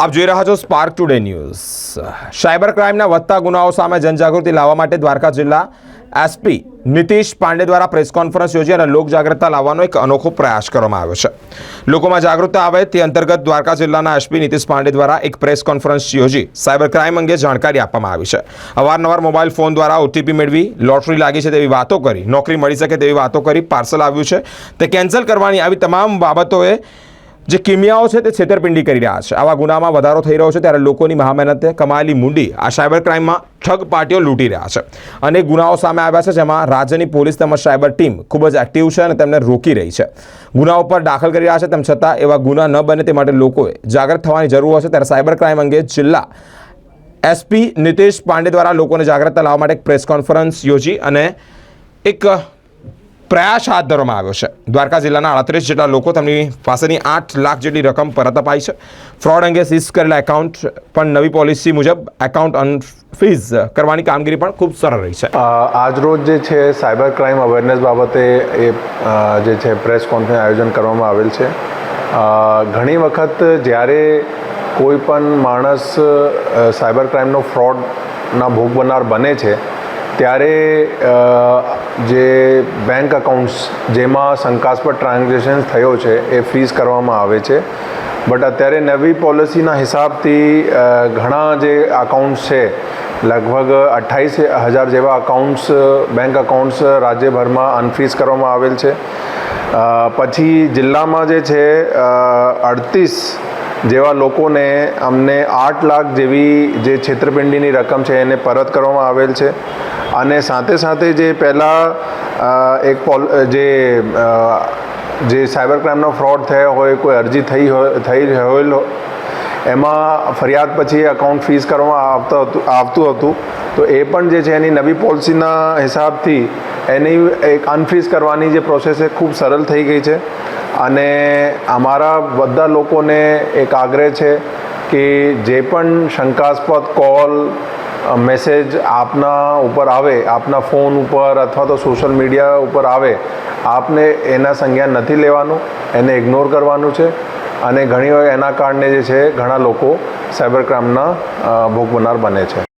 આપ જોઈ રહ્યા છો સ્પાર્ક ટુડે ન્યૂઝ સાયબર ક્રાઇમના વધતા ગુનાઓ સામે જનજાગૃતિ લાવવા માટે દ્વારકા જિલ્લા એસપી નીતિશ પાંડે દ્વારા પ્રેસ કોન્ફરન્સ યોજી અને લોક જાગૃતતા લાવવાનો એક અનોખો પ્રયાસ કરવામાં આવ્યો છે. લોકોમાં જાગૃતતા આવે તે અંતર્ગત દ્વારકા જિલ્લાના એસપી નીતિશ પાંડે દ્વારા એક પ્રેસ કોન્ફરન્સ યોજી સાયબર ક્રાઇમ અંગે જાણકારી આપવામાં આવી છે. અવારનવાર મોબાઈલ ફોન દ્વારા ઓટીપી મેળવી લોટરી લાગી છે તેવી વાતો કરી, નોકરી મળી શકે તેવી વાતો કરી પાર્સલ આવ્યું છે. તે કેન્સલ કરવાની આવી તમામ બાબતોએ જે કિમિયાઓ છે તે છેતરપિંડી કરી રહ્યા છે. આવા ગુનામાં વધારો થઈ રહ્યો છે ત્યારે લોકોની મહામહેનતે કમાયેલી મૂડી આ સાયબર ક્રાઇમમાં ઠગ પાર્ટીઓ લૂંટી રહ્યા છે. અનેક ગુનાઓ સામે આવ્યા છે જેમાં રાજ્યની પોલીસ તેમજ સાયબર ટીમ ખૂબ જ એક્ટિવ છે અને તેમને રોકી રહી છે. ગુનાઓ પર દાખલ કરી રહ્યા છે તેમ છતાં એવા ગુના ન બને તે માટે લોકોએ જાગૃત થવાની જરૂર હશે ત્યારે સાયબર ક્રાઇમ અંગે જિલ્લા એસપી નીતિશ પાંડે દ્વારા લોકોને જાગૃતતા લાવવા માટે એક પ્રેસ કોન્ફરન્સ યોજી અને એક પ્રયાસ હાથ ધરવામાં આવ્યો છે. દ્વારકા જિલ્લાના અડત્રીસ જેટલા લોકો તેમની પાસેની આઠ લાખ જેટલી રકમ પરત અપાઈ છે. ફ્રોડ અંગે સીઝ કરેલા એકાઉન્ટ પણ નવી પોલિસી મુજબ એકાઉન્ટ અનફ્રીઝ કરવાની કામગીરી પણ ખૂબ સરળ રહી છે. આજરોજ જે છે સાયબર ક્રાઇમ અવેરનેસ બાબતે એ જે છે પ્રેસ કોન્ફરન્સ આયોજન કરવામાં આવેલ છે. ઘણી વખત જ્યારે કોઈ પણ માણસ સાયબર ક્રાઇમનો ફ્રોડના ભોગ બનનાર બને છે, ત્યારે જે બેંક અકાઉન્ટ્સ જેમાં શંકાસ્પદ ટ્રાન્ઝેક્શન થયો છે, એ ફ્રીઝ કરવામાં આવે છે. બટ અત્યારે નવી પોલિસીના હિસાબથી ઘણા જે અકાઉન્ટ્સ છે, લગભગ અઠ્ઠાવીસ હજાર જેવા અકાઉન્ટ્સ બેંક અકાઉન્ટ્સ રાજ્યભરમાં અનફ્રીઝ કરવામાં આવેલ છે. પછી જિલ્લામાં જે છે અડતીસ જેવા લોકોને અમને આઠ લાખ જેવી જે છેતરપિંડીની રકમ છે એને પરત કરવામાં આવેલ છે. અને સાથે સાથે જે પહેલાં એક પોલ, જે જે સાયબર ક્રાઇમનો ફ્રોડ થયો હોય, કોઈ અરજી થઈ હોય, થઈ હોયેલ એમાં ફરિયાદ પછી અકાઉન્ટ ફીસ કરવામાં આવતો આવતું હતું. તો એ પણ જે છે, એની નવી પોલિસીના હિસાબથી એની એક અનફ્રીઝ કરવાની જે પ્રોસેસ એ ખૂબ સરળ થઈ ગઈ છે. અને અમારા બધા લોકોને એક આગ્રહ છે કે જે પણ શંકાસ્પદ કોલ મેસેજ આપના ઉપર આવે, આપના ફોન ઉપર અથવા તો સોશિયલ મીડિયા ઉપર આવે, આપને એના સંજ્ઞાન નથી લેવાનું, એને ઇગ્નોર કરવાનું છે. અને ઘણીવાર એના કારણે જે છે ઘણા લોકો સાયબર ક્રાઇમના ભોગ બનનાર બને છે.